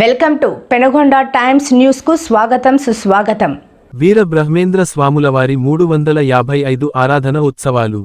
Welcome to Penagonda times న్యూస్కు స్వాగతం సుస్వాగతం. వీర బ్రహ్మేంద్ర స్వాముల వారి మూడు వందల యాభై ఐదు ఆరాధన ఉత్సవాలు.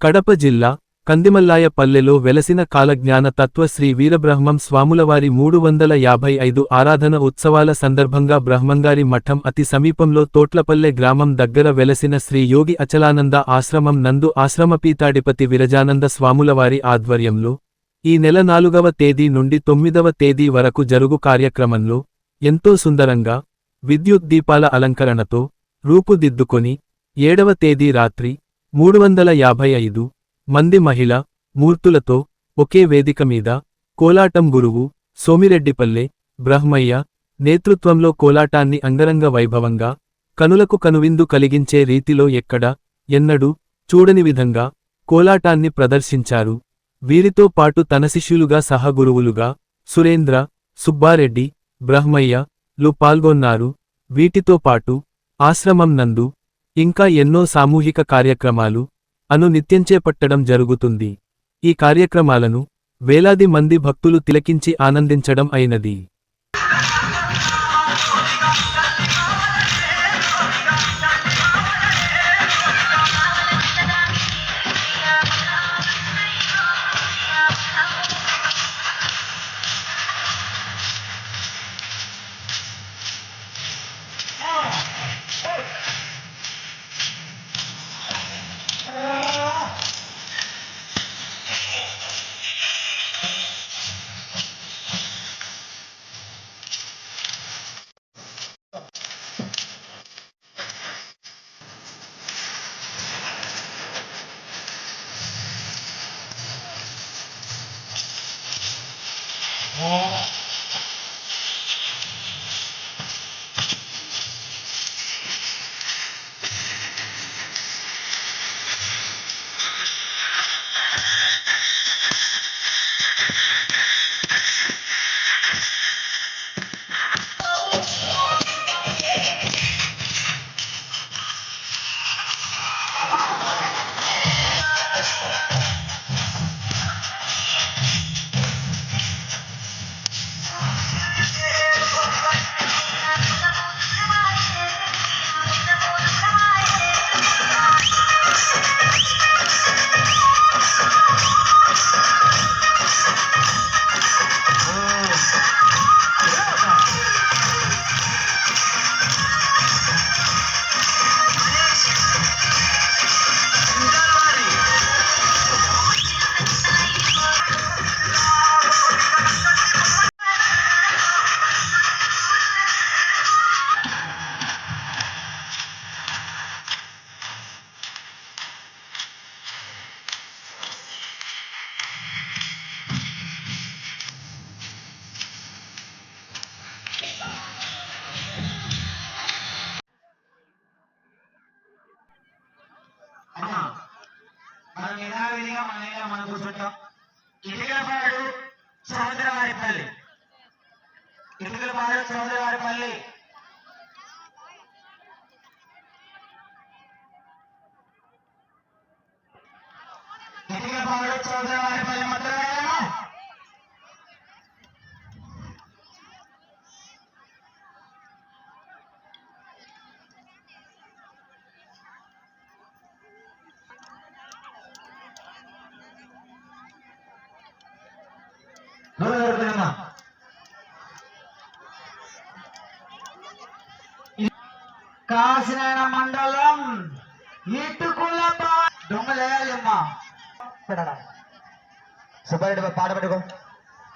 కడప జిల్లా కందిమల్లాయ పల్లెలో వెలసిన కాలజ్ఞాన తత్వ శ్రీ వీరబ్రహ్మం స్వాములవారి మూడు వందల యాభై ఐదు ఆరాధన ఉత్సవాల సందర్భంగా బ్రహ్మంగారి మఠం అతి సమీపంలో తోట్లపల్లె గ్రామం దగ్గర వెలసిన శ్రీ యోగి అచలానంద ఆశ్రమం నందు ఆశ్రమపీతాధిపతి విరజానంద స్వాములవారి ఆధ్వర్యంలో ఈ నెల నాలుగవ తేదీ నుండి తొమ్మిదవ తేదీ వరకు జరుగు కార్యక్రమంలో ఎంతో సుందరంగా విద్యుత్ దీపాల అలంకరణతో రూపుదిద్దుకొని ఏడవ తేదీ రాత్రి మూడు వందల యాభై ఐదు మంది మహిళ మూర్తులతో ఒకే వేదిక మీద కోలాటం గురువు సోమిరెడ్డిపల్లె బ్రహ్మయ్య నేతృత్వంలో కోలాటాన్ని అంగరంగ వైభవంగా కనులకు కనువిందు కలిగించే రీతిలో ఎక్కడ ఎన్నడూ చూడని విధంగా కోలాటాన్ని ప్రదర్శించారు. వీరితో పాటు తన శిష్యులుగా సహగురువులుగా సురేంద్ర సుబ్బారెడ్డి బ్రహ్మయ్య లు పాల్గొన్నారు. వీటితో పాటు ఆశ్రమం నందు ఇంకా ఎన్నో సామూహిక కార్యక్రమాలు అను నిత్యం చేపట్టడం జరుగుతుంది. ఈ కార్యక్రమాలను వేలాది మంది భక్తులు తిలకించి ఆనందించడం అయినది. Oh. ఇటుకలపాడు సముద్రవారిపల్లి ఇటుకలపాడు సముద్రవారిపల్లి ఇటుకలపాడు సముద్రవారిపల్లి మాత్రమేనా నూనె కాసిన మండలం ఇటుకుల దొంగలేయాలమ్మా. పెట్టడా సుబ్బారెడ్డి పాట పెట్టుకో.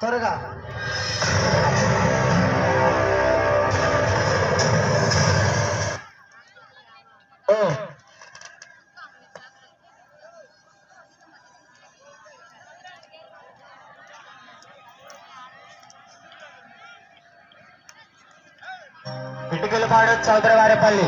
త్వరగా. ఓ. ఇటుకలపాడు చౌదరవారిపల్లి